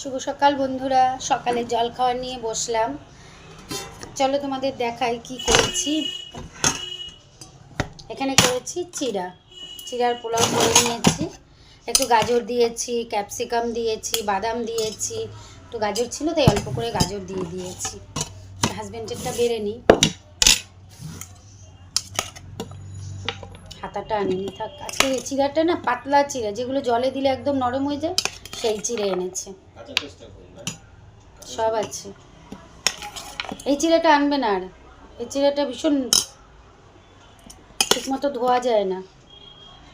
শুভ সকাল বন্ধুরা। সকালে জল খাওয়া নিয়ে বসলাম। চলো তোমাদের দেখাই কি করেছি। এখানে করেছি চিড়া। চিড়ার পোলাও করে নিয়েছি। একটু গাজর দিয়েছি, ক্যাপসিকাম দিয়েছি, বাদাম দিয়েছি। একটু গাজর ছিল তাই অল্প করে গাজর দিয়ে দিয়েছি। হাজব্যান্ডেরটা বেড়ে নিই। হাতাটা আনিনি। থাক, আজকে চিড়াটা না, পাতলা চিড়া, যেগুলো জলে দিলে একদম নরম হয়ে যায় সেই চিড়ে এনেছে। না সব আছে। এই চিড়েটা আনবে না আর। এই চিড়েটা ভীষণ ঠিকমতো ধোয়া যায় না।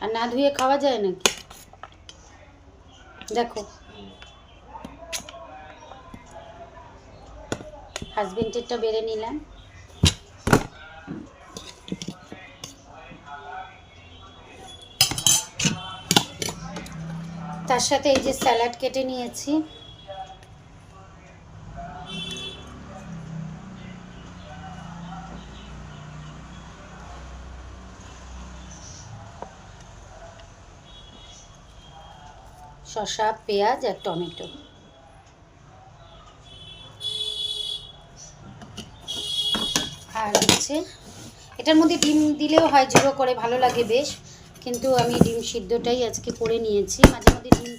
আর না ধুয়ে খাওয়া যায় নাকি? দেখো। হাজবেন্ডেরটা বেড়ে নিলাম। তার সাথে এই যে স্যালাড কেটে নিয়েছি। শসা, পেঁয়াজ আর টমেটো। আর হচ্ছে, এটার মধ্যে ডিম দিলেও হয়, ঝুড়ো করে, ভালো লাগে বেশ। কিন্তু আমি ডিম সিদ্ধটাই আজকে করে নিয়েছি। মাঝে মধ্যে ডিম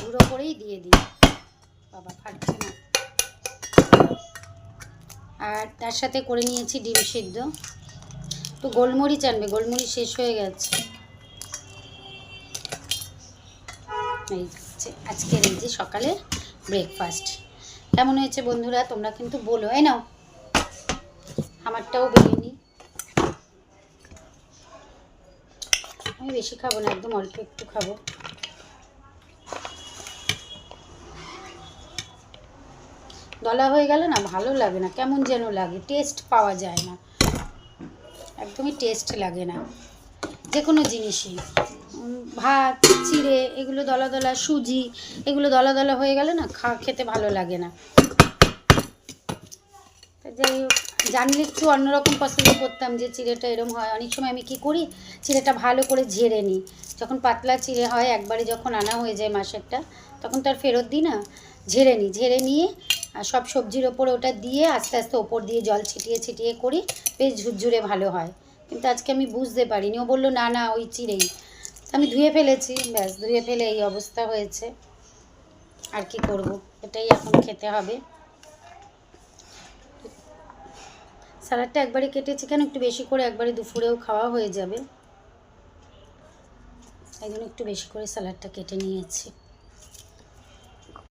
গুঁড়ো করেই দিয়ে দিই। বাবা ফাটছে না। আর তার সাথে করে নিয়েছি ডিম সিদ্ধ। তো গোলমরিচ আনবে, গোলমরিচ শেষ হয়ে গেছে। এই হচ্ছে আজকের এই সকালে ব্রেকফাস্ট কেমন হয়েছে বন্ধুরা? তোমরা কিন্তু বলো। এই নাও। আমারটাও বেরিয়ে আমি বেশি খাব না, একদম অল্প একটু খাব। দলা হয়ে গেলে না ভালো লাগে না, কেমন যেন লাগে টেস্ট পাওয়া যায় না। একদমই টেস্ট লাগে না যে কোনো জিনিসই ভাত, চিড়ে, এগুলো দলা দলা, সুজি, এগুলো দলা দলা হয়ে গেলে না খা, খেতে ভালো লাগে না। যাই হোক, জানলে একটু অন্যরকম পছন্দ করতাম যে চিড়েটা এরম হয়। অনেক সময় আমি কি করি, চিড়েটা ভালো করে ঝেড়ে নিই। যখন পাতলা চিড়ে হয়, একবারে যখন আনা হয়ে যায় মাসেরটা তখন তার ফেরত দিই না। ঝেড়ে নিই, ঝেড়ে নিয়ে, আর সব সবজির ওপরে ওটা দিয়ে আস্তে আস্তে ওপর দিয়ে জল ছিটিয়ে ছিটিয়ে করি, বেশ ঝুরঝুরে ভালো হয়। কিন্তু আজকে আমি বুঝতে পারিনি। ও বলল, না না, ওই চিড়েই। আমি ধুয়ে ফেলেছি, ব্যাস, ধুয়ে ফেলে এই অবস্থা হয়েছে। আর কি করব? এটাই এখন খেতে হবে। স্যালাডটা একবারে কেটেছি কেন একটু বেশি করে একবারে দুপুরেও খাওয়া হয়ে যাবে। এই জন্য একটু বেশি করে স্যালাডটা কেটে নিয়েছি।